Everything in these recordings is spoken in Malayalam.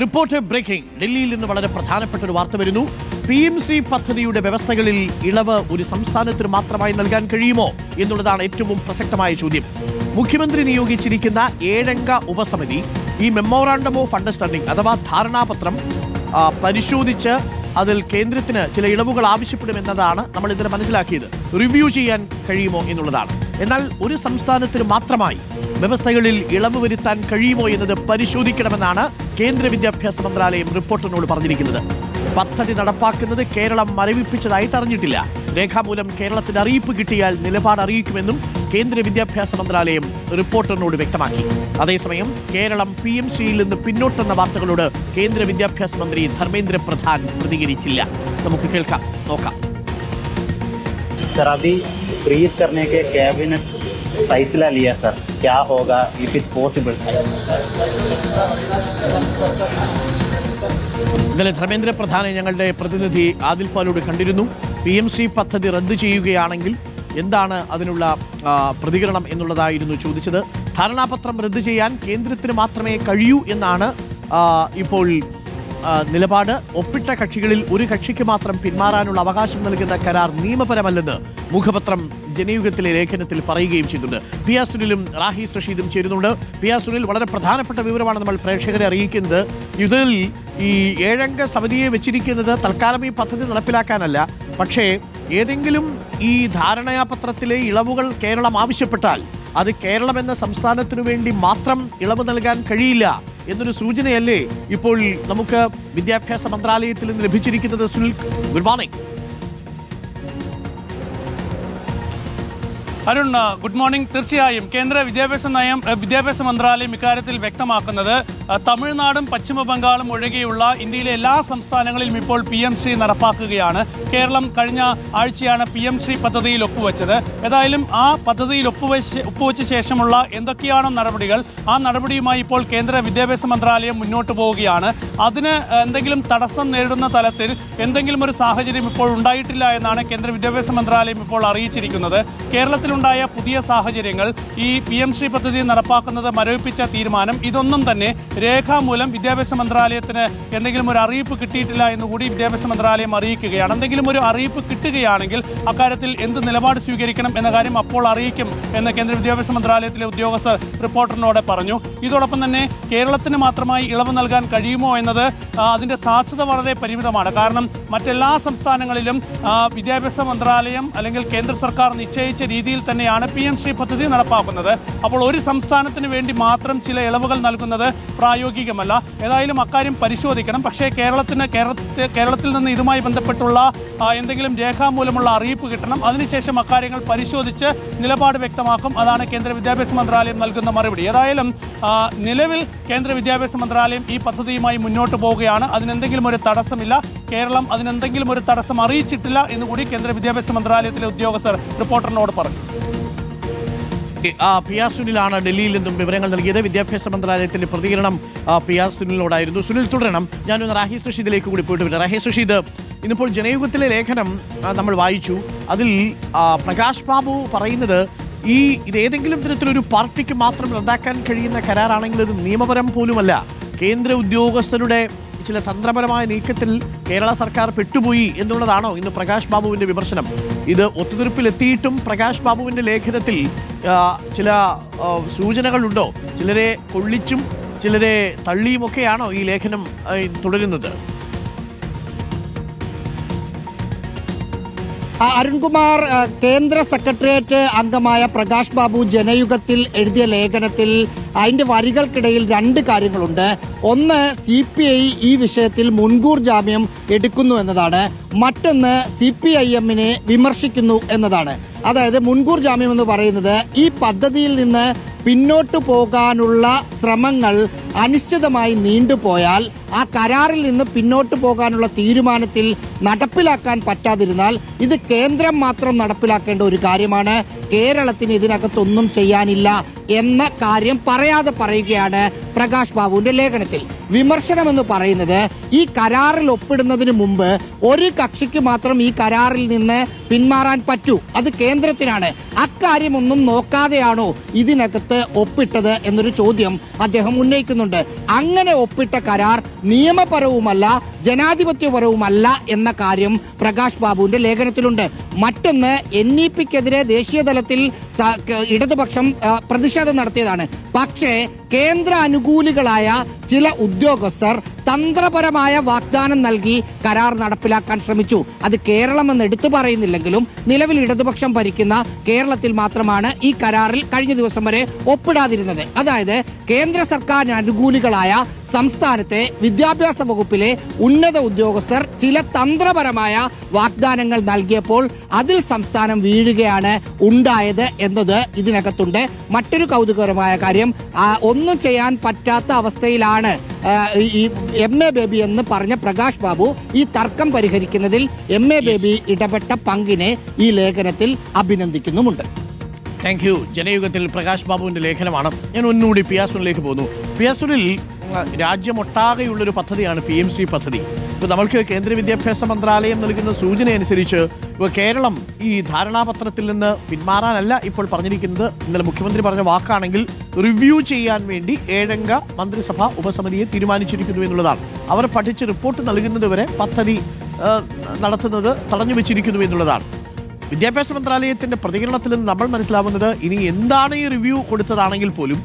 Report breaking. ഡൽഹിയിൽ നിന്ന് വളരെ പ്രധാനപ്പെട്ട ഒരു വാർത്ത വരുന്നു. പി എം ശ്രീ പദ്ധതിയുടെ വ്യവസ്ഥകളിൽ ഇളവ് ഒരു സംസ്ഥാനത്തിന് മാത്രമായി നൽകാൻ കഴിയുമോ എന്നുള്ളതാണ് ഏറ്റവും പ്രസക്തമായ ചോദ്യം. മുഖ്യമന്ത്രി നിയോഗിച്ചിരിക്കുന്ന ഏഴംഗ ഉപസമിതി ഈ മെമ്മോറാണ്ടം ഓഫ് അണ്ടർസ്റ്റാൻഡിംഗ് അഥവാ ധാരണാപത്രം പരിശോധിച്ച് അതിൽ കേന്ദ്രത്തിന് ചില ഇളവുകൾ ആവശ്യപ്പെടുമെന്നതാണ് നമ്മൾ ഇന്നലെ മനസ്സിലാക്കിയത്. റിവ്യൂ ചെയ്യാൻ കഴിയുമോ എന്നുള്ളതാണ്. എന്നാൽ ഒരു സംസ്ഥാനത്തിന് മാത്രമായി വ്യവസ്ഥകളിൽ ഇളവ് വരുത്താൻ കഴിയുമോ എന്നത് പരിശോധിക്കണമെന്നാണ് കേന്ദ്ര വിദ്യാഭ്യാസ മന്ത്രാലയം റിപ്പോർട്ടിനോട് പറഞ്ഞിരിക്കുന്നത്. പദ്ധതി നടപ്പാക്കുന്നത് കേരളം മരവിപ്പിച്ചതായി തറഞ്ഞിട്ടില്ല. രേഖാമൂലം കേരളത്തിന് അറിയിപ്പ് കിട്ടിയാൽ നിലപാട് അറിയിക്കുമെന്നും കേന്ദ്ര വിദ്യാഭ്യാസ മന്ത്രാലയം റിപ്പോർട്ടറിനോട് വ്യക്തമാക്കി. അതേസമയം കേരളം പി എം സിയിൽ നിന്ന് പിന്നോട്ടെന്ന വാർത്തകളോട് കേന്ദ്ര വിദ്യാഭ്യാസ മന്ത്രി ധർമ്മേന്ദ്ര പ്രധാൻ പ്രതികരിച്ചില്ല. നമുക്ക് കേൾക്കാം നോക്കാം. സർ അഭി ഫ്രീസ് കർണേക്ക് ഫൈസില ലിയ സർ ക്യാ ഹോഗ? ഇഫ് ഇറ്റ് പോസിബിൾ ഇന്നലെ ധർമ്മേന്ദ്ര പ്രധാനെ ഞങ്ങളുടെ പ്രതിനിധി ആദിൽ പാലോട് കണ്ടിരുന്നു. പി എം സി പദ്ധതി റദ്ദ് ചെയ്യുകയാണെങ്കിൽ എന്താണ് അതിനുള്ള പ്രതികരണം എന്നുള്ളതായിരുന്നു ചോദിച്ചത്. ധാരണാപത്രം റദ്ദ് ചെയ്യാൻ കേന്ദ്രത്തിന് മാത്രമേ കഴിയൂ എന്നാണ് ഇപ്പോൾ നിലപാട്. ഒപ്പിട്ട കക്ഷികളിൽ ഒരു കക്ഷിക്ക് മാത്രം പിന്മാറാനുള്ള അവകാശം നൽകുന്ന കരാർ നിയമപരമല്ലെന്ന് മുഖപത്രം ജനയുഗത്തിലെ ലേഖനത്തിൽ പറയുകയും ചെയ്തിട്ടുണ്ട്. പി ആർ സുനിലും റാഹി റഷീദും ചേരുന്നുണ്ട്. പി ആർ സുനിൽ വളരെ പ്രധാനപ്പെട്ട വിവരമാണ് നമ്മൾ പ്രേക്ഷകരെ അറിയിക്കുന്നത്. ഇതിൽ ഈ ഏഴംഗ സമിതിയെ വെച്ചിരിക്കുന്നത് തൽക്കാലം ഈ പദ്ധതി നടപ്പിലാക്കാനല്ല. പക്ഷേ ഏതെങ്കിലും ഈ ധാരണാപത്രത്തിലെ ഇളവുകൾ കേരളം ആവശ്യപ്പെട്ടാൽ അത് കേരളം എന്ന സംസ്ഥാനത്തിനു വേണ്ടി മാത്രം ഇളവ് നൽകാൻ കഴിയില്ല. എന്നൊരു സൂചനയല്ലേ ഇപ്പോൾ നമുക്ക് വിദ്യാഭ്യാസ മന്ത്രാലയത്തിൽ നിന്ന് ലഭിച്ചിരിക്കുന്നത് Sunil? Good morning Arun good morning. തീർച്ചയായും കേന്ദ്ര വിദ്യാഭ്യാസ നയം വിദ്യാഭ്യാസ മന്ത്രാലയം ഇക്കാര്യത്തിൽ വ്യക്തമാക്കുന്നത് തമിഴ്നാടും പശ്ചിമ ബംഗാളും ഒഴികെയുള്ള ഇന്ത്യയിലെ എല്ലാ സംസ്ഥാനങ്ങളിലും ഇപ്പോൾ പി എം ശ്രീ നടപ്പാക്കുകയാണ്. കേരളം കഴിഞ്ഞ ആഴ്ചയാണ് പി എം ശ്രീ പദ്ധതിയിൽ ഒപ്പുവെച്ചത്. ഏതായാലും ആ പദ്ധതിയിൽ ഒപ്പുവെച്ച് ഒപ്പുവെച്ച ശേഷമുള്ള എന്തൊക്കെയാണ് നടപടികൾ ആ നടപടിയുമായി ഇപ്പോൾ കേന്ദ്ര വിദ്യാഭ്യാസ മന്ത്രാലയം മുന്നോട്ട് പോവുകയാണ്. അതിന് എന്തെങ്കിലും തടസ്സം നേരിടുന്ന തലത്തിൽ എന്തെങ്കിലും ഒരു സാഹചര്യം ഇപ്പോൾ ഉണ്ടായിട്ടില്ല എന്നാണ് കേന്ദ്ര വിദ്യാഭ്യാസ മന്ത്രാലയം ഇപ്പോൾ അറിയിച്ചിരിക്കുന്നത്. കേരളത്തിലുണ്ടായ പുതിയ സാഹചര്യങ്ങൾ ഈ പി എം ശ്രീ പദ്ധതി നടപ്പാക്കുന്നത് മരവിപ്പിച്ച തീരുമാനം ഇതൊന്നും തന്നെ രേഖാമൂലം വിദ്യാഭ്യാസ മന്ത്രാലയത്തിന് എന്തെങ്കിലും ഒരു അറിയിപ്പ് കിട്ടിയിട്ടില്ല എന്നുകൂടി വിദ്യാഭ്യാസ മന്ത്രാലയം അറിയിക്കുകയാണ്. എന്തെങ്കിലും ഒരു അറിയിപ്പ് കിട്ടുകയാണെങ്കിൽ അക്കാര്യത്തിൽ എന്ത് നിലപാട് സ്വീകരിക്കണം എന്ന കാര്യം അപ്പോൾ അറിയിക്കും എന്ന് കേന്ദ്ര വിദ്യാഭ്യാസ മന്ത്രാലയത്തിലെ ഉദ്യോഗസ്ഥർ റിപ്പോർട്ടറിനോട് പറഞ്ഞു. ഇതോടൊപ്പം തന്നെ കേരളത്തിന് മാത്രമായി ഇളവ് നൽകാൻ കഴിയുമോ എന്നത് അതിന്റെ സാധ്യത വളരെ പരിമിതമാണ്. കാരണം മറ്റെല്ലാ സംസ്ഥാനങ്ങളിലും വിദ്യാഭ്യാസ മന്ത്രാലയം അല്ലെങ്കിൽ കേന്ദ്ര സർക്കാർ നിശ്ചയിച്ച രീതിയിൽ തന്നെയാണ് പി എം ശ്രീ പദ്ധതി നടപ്പാക്കുന്നത്. അപ്പോൾ ഒരു സംസ്ഥാനത്തിന് വേണ്ടി മാത്രം ചില ഇളവുകൾ നൽകുന്നത് പ്രായോഗികമല്ല. ഏതായാലും അക്കാര്യം പരിശോധിക്കണം. പക്ഷേ കേരളത്തിന് കേരളത്തിൽ നിന്ന് ഇതുമായി ബന്ധപ്പെട്ടുള്ള എന്തെങ്കിലും രേഖാമൂലമുള്ള അറിയിപ്പ് കിട്ടണം. അതിനുശേഷം അക്കാര്യങ്ങൾ പരിശോധിച്ച് നിലപാട് വ്യക്തമാക്കും. അതാണ് കേന്ദ്ര വിദ്യാഭ്യാസ മന്ത്രാലയം നൽകുന്ന മറുപടി. ഏതായാലും നിലവിൽ കേന്ദ്ര വിദ്യാഭ്യാസ മന്ത്രാലയം ഈ പദ്ധതിയുമായി മുന്നോട്ട് പോവുകയാണ്. അതിനെന്തെങ്കിലും ഒരു തടസ്സമില്ല. കേരളം അതിനെന്തെങ്കിലും ഒരു തടസ്സം അറിയിച്ചിട്ടില്ല എന്നുകൂടി കേന്ദ്ര വിദ്യാഭ്യാസ മന്ത്രാലയത്തിലെ ഉദ്യോഗസ്ഥർ റിപ്പോർട്ടറിനോട് പറഞ്ഞു. പി സുനിലാണ് ഡൽഹിയിൽ നിന്നും വിവരങ്ങൾ നൽകിയത്. വിദ്യാഭ്യാസ മന്ത്രാലയത്തിന്റെ പ്രതികരണം പി സുനിലിനോടായിരുന്നു. സുനിൽ തുടരണം. ഞാനൊന്ന് റാഹീസ് റഷീദിലേക്ക് കൂടി പോയിട്ട് വരാം. റാഹീസ് റഷീദ് ഇന്നിപ്പോൾ ജനയുഗത്തിലെ ലേഖനം നമ്മൾ വായിച്ചു. അതിൽ പ്രകാശ് ബാബു പറയുന്നത് ഈ ഇത് ഏതെങ്കിലും തരത്തിലൊരു പാർട്ടിക്ക് മാത്രം റദ്ദാക്കാൻ കഴിയുന്ന കരാറാണെങ്കിൽ ഇത് നിയമപരം പോലുമല്ല. കേന്ദ്ര ഉദ്യോഗസ്ഥരുടെ ചില തന്ത്രപരമായ നീക്കത്തിൽ കേരള സർക്കാർ പെട്ടുപോയി എന്നുള്ളതാണോ ഇന്ന് പ്രകാശ് ബാബുവിന്റെ വിമർശനം? ഇത് ഒത്തുതീർപ്പിലെത്തിയിട്ടും പ്രകാശ് ബാബുവിന്റെ ലേഖനത്തിൽ ചില സൂചനകളുണ്ടോ? ചിലരെ കൊള്ളിച്ചും ചിലരെ തള്ളിയുമൊക്കെയാണോ ഈ ലേഖനം തുടരുന്നത്? അരുൺകുമാർ കേന്ദ്ര സെക്രട്ടേറിയറ്റ് അംഗമായ പ്രകാശ് ബാബു ജനയുഗത്തിൽ എഴുതിയ ലേഖനത്തിൽ അതിന്റെ വരികൾക്കിടയിൽ രണ്ട് കാര്യങ്ങളുണ്ട്. ഒന്ന് സി പി ഐ ഈ വിഷയത്തിൽ മുൻകൂർ ജാമ്യം എടുക്കുന്നു എന്നതാണ്. മറ്റൊന്ന് സി പി ഐ എമ്മിനെ വിമർശിക്കുന്നു എന്നതാണ്. അതായത് മുൻകൂർ ജാമ്യം എന്ന് പറയുന്നത് ഈ പദ്ധതിയിൽ നിന്ന് പിന്നോട്ടു പോകാനുള്ള ശ്രമങ്ങൾ അനിശ്ചിതമായി നീണ്ടുപോയാൽ ആ കരാറിൽ നിന്ന് പിന്നോട്ട് പോകാനുള്ള തീരുമാനത്തിൽ നടപ്പിലാക്കാൻ പറ്റാതിരുന്നാൽ ഇത് കേന്ദ്രം മാത്രം നടപ്പിലാക്കേണ്ട ഒരു കാര്യമാണ്. കേരളത്തിന് ഇതിനകത്തൊന്നും ചെയ്യാനില്ല എന്ന കാര്യം പറയാതെ പറയുകയാണ് പ്രകാശ് ബാബുവിന്റെ ലേഖനത്തിൽ. വിമർശനം എന്ന് പറയുന്നത് ഈ കരാറിൽ ഒപ്പിടുന്നതിന് മുമ്പ് ഒരു കക്ഷിക്ക് മാത്രം ഈ കരാറിൽ നിന്ന് പിന്മാറാൻ പറ്റൂ. അത് കേന്ദ്രത്തിനാണ്. അക്കാര്യമൊന്നും നോക്കാതെയാണോ ഇതിനകത്ത് ഒപ്പിട്ടത് എന്നൊരു ചോദ്യം അദ്ദേഹം ഉന്നയിക്കുന്നുണ്ട്. അങ്ങനെ ഒപ്പിട്ട കരാർ നിയമപരവുമല്ല ജനാധിപത്യപരവുമല്ല എന്ന കാര്യം പ്രകാശ് ബാബുവിന്റെ ലേഖനത്തിലുണ്ട്. മറ്റൊന്ന് എൻ ഇ പിക്കെതിരെ ദേശീയ തലത്തിൽ ഇടതുപക്ഷം പ്രതിഷേധം നടത്തിയതാണ്. പക്ഷേ കേന്ദ്ര അനുകൂലികളായ ചില ഉദ്യോഗസ്ഥർ തന്ത്രപരമായ വാഗ്ദാനം നൽകി കരാർ നടപ്പിലാക്കാൻ ശ്രമിച്ചു. അത് കേരളം എന്ന് എടുത്തു പറയുന്നില്ലെങ്കിലും നിലവിൽ ഇടതുപക്ഷം ഭരിക്കുന്ന കേരളത്തിൽ മാത്രമാണ് ഈ കരാറിൽ കഴിഞ്ഞ ദിവസം വരെ ഒപ്പിടാതിരുന്നത്. അതായത് കേന്ദ്ര സർക്കാരിന് അനുകൂലികളായ സംസ്ഥാനത്തെ വിദ്യാഭ്യാസ വകുപ്പിലെ ഉന്നത ഉദ്യോഗസ്ഥർ ചില തന്ത്രപരമായ വാഗ്ദാനങ്ങൾ നൽകിയപ്പോൾ അതിൽ സംസ്ഥാനം വീഴുകയാണ് ഉണ്ടായത് എന്നത് ഇതിനകത്തുണ്ട്. മറ്റൊരു കൗതുകകരമായ കാര്യം ഒന്നും ചെയ്യാൻ പറ്റാത്ത അവസ്ഥയിലാണ് ഈ എം എ ബേബി എന്ന് പറഞ്ഞ പ്രകാശ് ബാബു ഈ തർക്കം പരിഹരിക്കുന്നതിൽ എം എ ബേബി ഇടപെട്ട പങ്കിനെ ഈ ലേഖനത്തിൽ അഭിനന്ദിക്കുന്നുമുണ്ട്. താങ്ക് യു ജനയുഗത്തിൽ പ്രകാശ് ബാബുവിന്റെ ലേഖനമാണ്. ഞാൻ ഒന്നുകൂടി പിയാസുനിലേക്ക് പോകുന്നു. പിയാസുനിൽ രാജ്യമൊട്ടാകെയുള്ളൊരു പദ്ധതിയാണ് പി എം സി പദ്ധതി. ഇപ്പോൾ നമ്മൾക്ക് കേന്ദ്ര വിദ്യാഭ്യാസ മന്ത്രാലയം നൽകുന്ന സൂചന അനുസരിച്ച് ഇപ്പോൾ കേരളം ഈ ധാരണാപത്രത്തിൽ നിന്ന് പിന്മാറാനല്ല ഇപ്പോൾ പറഞ്ഞിരിക്കുന്നത്. ഇന്നലെ മുഖ്യമന്ത്രി പറഞ്ഞ വാക്കാണെങ്കിൽ റിവ്യൂ ചെയ്യാൻ വേണ്ടി ഏഴംഗ മന്ത്രിസഭ ഉപസമിതിയെ തീരുമാനിച്ചിരിക്കുന്നു എന്നുള്ളതാണ്. അവർ പഠിച്ച് റിപ്പോർട്ട് നൽകുന്നതുവരെ പദ്ധതി നടത്തുന്നത് തടഞ്ഞു വെച്ചിരിക്കുന്നു എന്നുള്ളതാണ്. വിദ്യാഭ്യാസ മന്ത്രാലയത്തിന്റെ പ്രതികരണത്തിൽ നിന്ന് നമ്മൾ മനസ്സിലാവുന്നത് ഇനി എന്താണ് ഈ റിവ്യൂ കൊടുത്തതാണെങ്കിൽ പോലും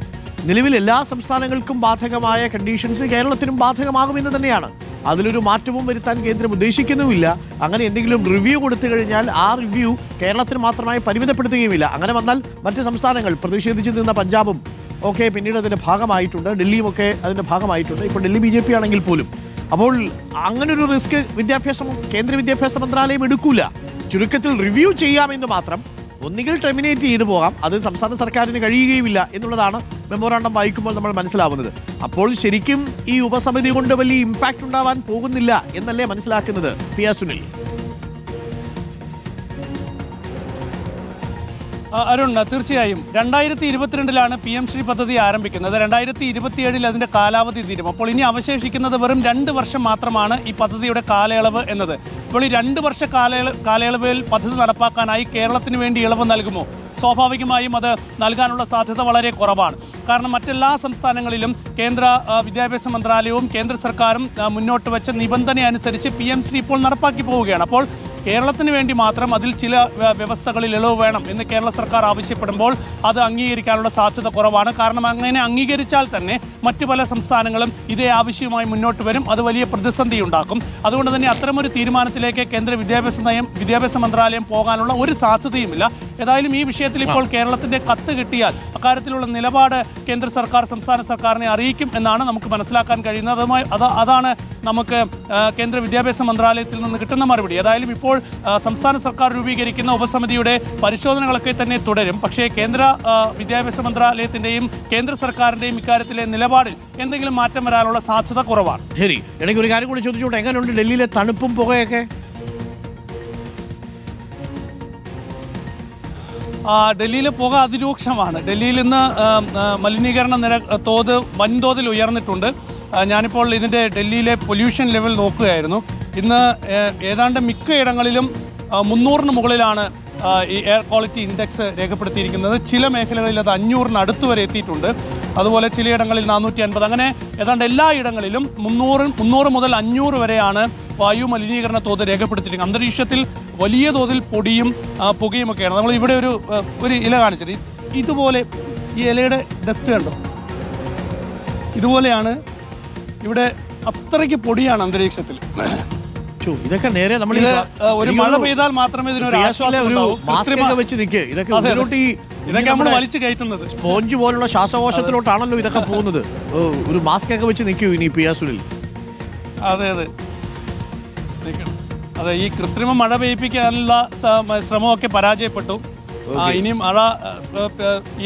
നിലവിൽ എല്ലാ സംസ്ഥാനങ്ങൾക്കും ബാധകമായ കണ്ടീഷൻസ് കേരളത്തിനും ബാധകമാകുമെന്ന് തന്നെയാണ്. അതിലൊരു മാറ്റവും വരുത്താൻ കേന്ദ്രം ഉദ്ദേശിക്കുന്നുമില്ല. അങ്ങനെ എന്തെങ്കിലും റിവ്യൂ കൊടുത്തു കഴിഞ്ഞാൽ ആ റിവ്യൂ കേരളത്തിന് മാത്രമായി പരിമിതപ്പെടുത്തുകയുമില്ല. അങ്ങനെ വന്നാൽ മറ്റ് സംസ്ഥാനങ്ങൾ പ്രതിഷേധിച്ച് നിന്ന പഞ്ചാബും ഒക്കെ പിന്നീട് അതിന്റെ ഭാഗമായിട്ടുണ്ട്. ഡൽഹിയും ഒക്കെ അതിന്റെ ഭാഗമായിട്ടുണ്ട്. ഇപ്പോൾ ഡൽഹി ബി ജെ പി ആണെങ്കിൽ പോലും. അപ്പോൾ അങ്ങനൊരു റിസ്ക് വിദ്യാഭ്യാസം കേന്ദ്ര വിദ്യാഭ്യാസ മന്ത്രാലയം എടുക്കൂല. ചുരുക്കത്തിൽ റിവ്യൂ ചെയ്യാമെന്ന് മാത്രം ഒന്നുകിൽ ടെർമിനേറ്റ് ചെയ്തു പോകാം. അത് സംസ്ഥാന സർക്കാരിന് കഴിയുകയുമില്ല എന്നുള്ളതാണ് മെമ്മോറാണ്ടം വായിക്കുമ്പോൾ നമ്മൾ മനസ്സിലാവുന്നത്. അപ്പോൾ ശരിക്കും ഈ ഉപസമിതി കൊണ്ട് വലിയ ഇമ്പാക്റ്റ് ഉണ്ടാവാൻ പോകുന്നില്ല എന്നല്ലേ മനസ്സിലാക്കുന്നത്? പി സുനിൽ. അരുൺ തീർച്ചയായും. രണ്ടായിരത്തി ഇരുപത്തിരണ്ടിലാണ് പി എം ശ്രീ പദ്ധതി ആരംഭിക്കുന്നത്. രണ്ടായിരത്തി ഇരുപത്തിയേഴിൽ അതിന്റെ കാലാവധി തീരും. അപ്പോൾ ഇനി അവശേഷിക്കുന്നത് വെറും രണ്ട് വർഷം മാത്രമാണ് ഈ പദ്ധതിയുടെ കാലയളവ് എന്നത്. അപ്പോൾ ഈ രണ്ട് വർഷ കാലയള കാലയളവിൽ പദ്ധതി നടപ്പാക്കാനായി കേരളത്തിന് വേണ്ടി ഇളവ് നൽകുമോ? സ്വാഭാവികമായും അത് നൽകാനുള്ള സാധ്യത വളരെ കുറവാണ്. കാരണം മറ്റെല്ലാ സംസ്ഥാനങ്ങളിലും കേന്ദ്ര വിദ്യാഭ്യാസ മന്ത്രാലയവും കേന്ദ്ര സർക്കാരും മുന്നോട്ട് വെച്ച നിബന്ധന അനുസരിച്ച് പി എം ശ്രീ ഇപ്പോൾ നടപ്പാക്കി പോവുകയാണ്. അപ്പോൾ കേരളത്തിന് വേണ്ടി മാത്രം അതിൽ ചില വ്യ- വ്യവസ്ഥകളിൽ ഇളവ് വേണം എന്ന് കേരള സർക്കാർ ആവശ്യപ്പെടുമ്പോൾ അത് അംഗീകരിക്കാനുള്ള സാധ്യത കുറവാണ്. കാരണം അങ്ങനെ അംഗീകരിച്ചാൽ തന്നെ മറ്റു പല സംസ്ഥാനങ്ങളും ഇതേ ആവശ്യവുമായി മുന്നോട്ട് വരും. അത് വലിയ പ്രതിസന്ധി ഉണ്ടാക്കും. അതുകൊണ്ട് തന്നെ അത്തരമൊരു തീരുമാനത്തിലേക്ക് കേന്ദ്ര വിദ്യാഭ്യാസ നയം വിദ്യാഭ്യാസ മന്ത്രാലയം പോകാനുള്ള ഒരു സാധ്യതയുമില്ല. ഏതായാലും ഈ വിഷയത്തിൽ ഇപ്പോൾ കേരളത്തിന്റെ കത്ത് കിട്ടിയാൽ അക്കാര്യത്തിലുള്ള നിലപാട് കേന്ദ്ര സർക്കാർ സംസ്ഥാന സർക്കാരിനെ അറിയിക്കും എന്നാണ് നമുക്ക് മനസ്സിലാക്കാൻ കഴിയുന്നത്. അതുമായി അതാണ് നമുക്ക് കേന്ദ്ര വിദ്യാഭ്യാസ മന്ത്രാലയത്തിൽ നിന്ന് കിട്ടുന്ന മറുപടി. ഏതായാലും ഇപ്പോൾ സംസ്ഥാന സർക്കാർ രൂപീകരിക്കുന്ന ഉപസമിതിയുടെ പരിശോധനകളൊക്കെ തന്നെ തുടരും. പക്ഷേ കേന്ദ്ര വിദ്യാഭ്യാസ മന്ത്രാലയത്തിന്റെയും കേന്ദ്ര സർക്കാരിന്റെയും ഇക്കാര്യത്തിലെ നിലപാടിൽ എന്തെങ്കിലും മാറ്റം വരാനുള്ള സാധ്യത കുറവാണ്. ശരി. ഇടയ്ക്ക് ഒരു കാര്യം കൂടി ചോദിച്ചോട്ടെ? എങ്ങനെയുണ്ട് ഡൽഹിയിലെ തണുപ്പും പുകയൊക്കെ? ഡൽഹിയിലെ പുക അതിരൂക്ഷമാണ്. ഡൽഹിയിൽ ഇന്ന് മലിനീകരണ നിര തോത് വൻതോതിൽ ഉയർന്നിട്ടുണ്ട്. ഞാനിപ്പോൾ ഇതിന്റെ ഡൽഹിയിലെ പൊല്യൂഷൻ ലെവൽ നോക്കുകയായിരുന്നു. ഇന്ന് ഏതാണ്ട് മിക്കയിടങ്ങളിലും ഇടങ്ങളിലും മുന്നൂറിന് മുകളിലാണ് ഈ എയർ ക്വാളിറ്റി ഇൻഡെക്സ് രേഖപ്പെടുത്തിയിരിക്കുന്നത്. ചില മേഖലകളിൽ അത് അഞ്ഞൂറിന് അടുത്ത് വരെ എത്തിയിട്ടുണ്ട്. അതുപോലെ ചിലയിടങ്ങളിൽ നാനൂറ്റി അൻപത് അങ്ങനെ ഏതാണ്ട് എല്ലാ ഇടങ്ങളിലും മുന്നൂറ് മുന്നൂറ് മുതൽ അഞ്ഞൂറ് വരെയാണ് വായു മലിനീകരണ തോത് രേഖപ്പെടുത്തിയിരിക്കുന്നത്. അന്തരീക്ഷത്തിൽ വലിയ തോതിൽ പൊടിയും പുകയും ഒക്കെയാണ് നമ്മൾ ഇവിടെ ഒരു ഒരു ഇല കാണിച്ചത് ഇതുപോലെ ഈ ഇലയുടെ ഡസ്റ്റ് കണ്ടോ? ഇതുപോലെയാണ് ഇവിടെ അത്രയ്ക്ക് പൊടിയാണ് അന്തരീക്ഷത്തിൽ. ഇതൊക്കെ നേരെ നമ്മൾ ഒരു മഴ പെയ്താൽ മാത്രമേ ഇതിനൊരു ആശ്വാസം വെച്ച് നിൽക്കുക ഇതൊക്കെ. ഈ ഇതൊക്കെ നമ്മൾ വലിച്ചു കയറ്റുന്നത്. സ്പോഞ്ച് പോലുള്ള ശ്വാസകോശത്തിലോട്ടാണല്ലോ ഇതൊക്കെ പോകുന്നത്. ഒരു മാസ്ക് ഒക്കെ വെച്ച് നിൽക്കൂ ഇനി പിയാസുലിൽ അതെ അതെ. നിൽക്കണം. അതെ ഈ കൃത്രിമ മഴ പെയ്യിപ്പിക്കാനുള്ള ശ്രമമൊക്കെ പരാജയപ്പെട്ടു. ഇനി മഴ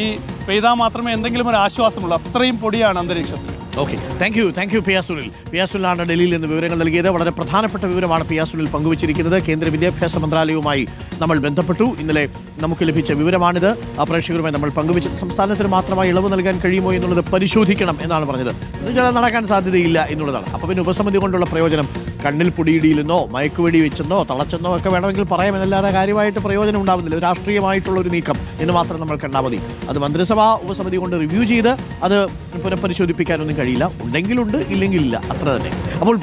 ഈ പെയ്താൽ മാത്രമേ എന്തെങ്കിലും ഒരു ആശ്വാസമുള്ളൂ. അത്രയും പൊടിയാണ് അന്തരീക്ഷത്തിൽ. Okay. Thank you thank you P R Sunil P R സുനിലാണ് ഡൽഹിയിൽ നിന്ന് വിവരങ്ങൾ നൽകിയത്. വളരെ പ്രധാനപ്പെട്ട വിവരമാണ് പി ആർ സുനിൽ പങ്കുവച്ചിരിക്കുന്നത്. കേന്ദ്ര വിദ്യാഭ്യാസ മന്ത്രാലയവുമായി നമ്മൾ ബന്ധപ്പെട്ടു. ഇന്നലെ നമുക്ക് ലഭിച്ച വിവരമാണിത്. ആ പ്രേക്ഷകരുമായി നമ്മൾ പങ്കുവച്ചു സംസ്ഥാനത്തിന് മാത്രമായി ഇളവ് നൽകാൻ കഴിയുമോ എന്നുള്ളത് പരിശോധിക്കണം എന്നാണ് പറഞ്ഞത്. ചില നടക്കാൻ സാധ്യതയില്ല എന്നുള്ളതാണ്. അപ്പോൾ പിന്നെ ഉപസമിതി കൊണ്ടുള്ള പ്രയോജനം കണ്ണിൽ പൊടിയിടിയിലെന്നോ മയക്കുവെടി വെച്ചെന്നോ തളച്ചെന്നോ ഒക്കെ വേണമെങ്കിൽ പറയാം എന്നല്ലാതെ കാര്യമായിട്ട് പ്രയോജനം ഉണ്ടാവുന്നില്ല. രാഷ്ട്രീയമായിട്ടുള്ള ഒരു നീക്കം എന്ന് മാത്രം നമ്മൾ കണ്ടാൽ മതി. അത് മന്ത്രിസഭാ ഉപസമിതി കൊണ്ട് റിവ്യൂ ചെയ്ത് അത് പുനഃപരിശോധിപ്പിക്കാനൊന്നും കഴിയില്ല. ഉണ്ടെങ്കിലുണ്ട് ഇല്ലെങ്കിലില്ല അത്ര തന്നെ. അപ്പോൾ